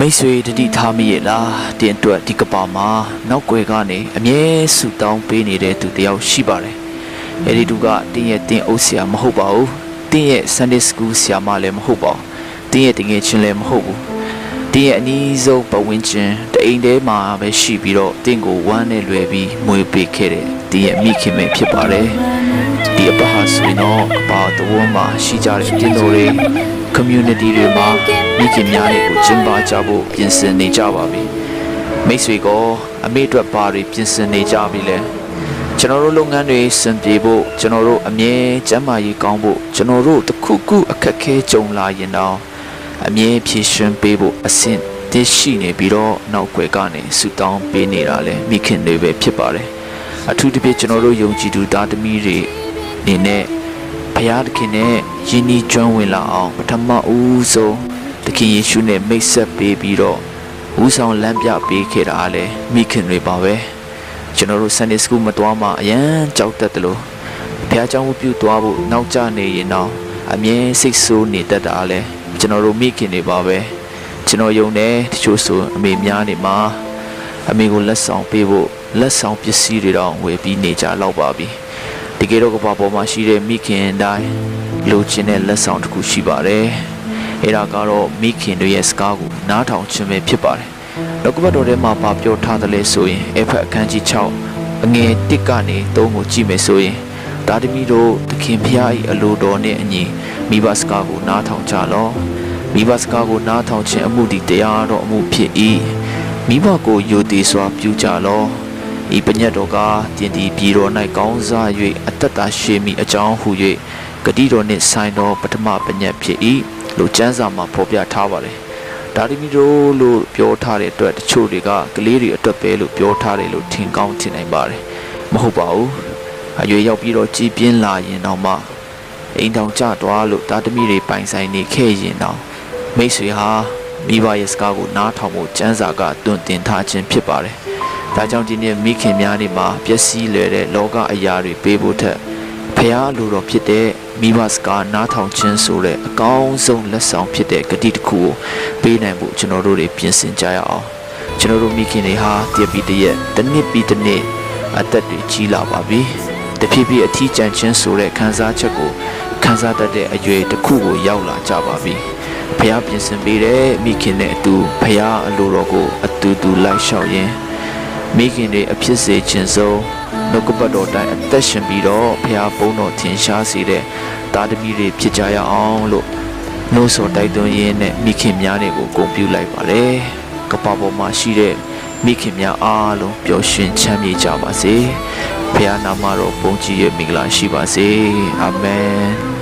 မိတ်ဆွေတတိထားမိရဲ့လားတင်အတွက်ဒီကပါမှာနောက်ွယ်ကနေအမြဲဆူတောင်းပေးနေတဲ့သူတယောက်ရှိပါတယ်အဲဒီသူကတင်းရဲ့တင်းအုပ်ဆရာမဟုတ်ပါဘူးတင်းရဲ့ Sunday School ဆရာမလည်းမဟုတ်ပါဘူးတင်းရဲ့တငယ်ချင်းလည်းမဟုတ်ဘူးတင်းရဲ့အနီးဆုံးပတ်ဝန်းကျင်တအိမ်ထဲမှာပဲရှိပြီးတော့တင်းကိုဝမ်းနဲ့လွယ်ပြီးမွေပေးခဲ့တဲ့တင်းရဲ့မိခင်ပဲဖြစ်ပါတယ်ဒီအပဟာဆိုရင်တော့ကပါတော်မှာရှိကြတဲ့တင်းတော်တွေ community တွေမှာမိခင်များတွေကိုကျင်းပကြဖို့ပြင်ဆင်နေကြပါပြီမိတ်ဆွေကအမေအတွက်ဘာတွေပြင်ဆင်နေကြပြီလဲကျွန်တော်တို့လုပ်ငန်းတွေစင်ပြေဖို့ကျွန်တော်တို့အမြဲကျန်းမာရေးကောင်းဖို့ကျွန်တော်တို့တစ်ခုခုအခက်ခဲကြုံလာရင်တော့အမြဲဖြည့်ရှင်ပေးဖို့အဆင့်တရှိနေပြီးတော့နောက်ွယ်ကနေဆူတောင်းပေးနေတာလဲမိခင်တွေပဲဖြစ်ပါတယ်အထူးသဖြင့်ကျွန်တော်တို့ယုံကြည်သူသားသမီးတွေအနေနဲ့ ဘုရားသခင်နဲ့ယဉ်ဤကျွမ်းဝင်လာအောင်ပထမဦးဆုံးသခင်ယေရှုနဲ့မိတ်ဆက်ပေးပြီးတော့ဦးဆောင်လမ်းပြပေးခဲ့တာလေမိခင်တွေပါပဲကျွန်တော်တို့ Sunday School မတွားမှအရန်ကြောက်တတ်တယ်လို့ဘုရားကျောင်းကိုပြုသွားဖို့နောက်ကျနေရင်တော့အမြဲစိတ်ဆိုးနေတတ်တာလေကျွန်တော်တို့မိခင်တွေပါပဲကျွန်တော်ယုံတယ်တချို့ဆိုအမေများနေမှာအမေကိုလက်ဆောင်ပေးဖို့လက်ဆောင်ပစ္စည်းတွေတော့ဝယ်ပြီးနေကြတော့ပါပြီ တကယ်တော့ကဘာပေါ်မှာရှိတဲ့မိခင်အတိုင်းလိုချင်တဲ့လက်ဆောင်တစ်ခုရှိပါတယ်။အဲဒါကတော့မိခင်တို့ရဲ့စကားကိုနားထောင်ခြင်းပဲဖြစ်ပါတယ်။နောက်ကပတ်တော်ထဲမှာပါပြောထားတယ်လေဆိုရင်အဖက်အခန်းကြီး6အငယ်1ကနေ3ကိုကြည့်မယ်ဆိုရင်ဒါသမီးတို့သခင်ဖျား၏အလိုတော်နဲ့အညီမိဘစကားကိုနားထောင်ကြလော့။မိဘစကားကိုနားထောင်ခြင်းအမှုဒီတရားတော်အမှုဖြစ်၏။မိဘကိုယိုသေးစွာပြုကြလော့။ ဤပညတ်တော်ကတင်ဒီပြည်တော်၌ကောင်းစား၍အသက်တာရှေမိအကြောင်းဟု၍ဂတိတော်နှင့်ဆိုင်သောပထမပညတ်ဖြစ်၏လို့ကျမ်းစာမှာဖော်ပြထားပါတယ်။ဒါဒီမီတို့လို့ပြောထားတဲ့အတွက်တချို့တွေကကလေးတွေအတွက်ပဲလို့ပြောထားတယ်လို့ထင်ကောင်းထင်နိုင်ပါတယ်။မဟုတ်ပါဘူး။အရွယ်ရောက်ပြီးတော့ကြည်ပြင်းလာရင်တော့မှအိမ်တောင်ကျသွားလို့တာသမီတွေပိုင်ဆိုင်နေခဲ့ရင်တော့မိတ်ဆွေဟာမိဘရဲ့စကားကိုနားထောင်ဖို့ကျမ်းစာကတွင်တင်ထားခြင်းဖြစ်ပါတယ်။ ဒါကြောင့်ဒီနေ့မိခင်များနေမှာပျက်စီးလွယ်တဲ့လောကအရာတွေပေးဖို့ထက်ဖះလိုတော်ဖြစ်တဲ့မိဘစကားနားထောင်ခြင်းဆိုတဲ့အကောင်းဆုံးလက်ဆောင်ဖြစ်တဲ့ဂတိတစ်ခုကိုပေးနိုင်ဖို့ကျွန်တော်တို့တွေပြင်ဆင်ကြရအောင်ကျွန်တော်တို့မိခင်တွေဟာတည့်ပြီးတည့်တစ်နှစ်ပြီးတစ်နှစ်အသက်တွေကြီးလာပါပြီတဖြည်းဖြည်းအထီးကျန်ခြင်းဆိုတဲ့ခံစားချက်ကိုခံစားတတ်တဲ့အရွယ်တစ်ခုကိုရောက်လာကြပါပြီဖះပြင်ဆင်ပေးတဲ့မိခင်နဲ့အတူဖះအလိုတော်ကိုအတူတူလိုက်လျှောက်ရင်း မိခင်တွေအဖြစ်စေခြင်းဆုံးနှုတ်ကပတ်တော်တိုင်းအသက်ရှင်ပြီးတော့ဖះဘုန်းတော်ထင်ရှားစေတဲ့တာသမီတွေဖြစ်ကြရအောင်လို့နှိုးဆော်တိုက်တွန်းရင်းနဲ့မိခင်များတွေကိုဂုဏ်ပြုလိုက်ပါတယ်။ကပ္ပပေါ်မှာရှိတဲ့မိခင်များအားလုံးပျော်ရွှင်ချမ်းမြေ့ကြပါစေ။ဖះနာမတော်ဘုန်းကြီးရဲ့မင်္ဂလာရှိပါစေ။အာမင်။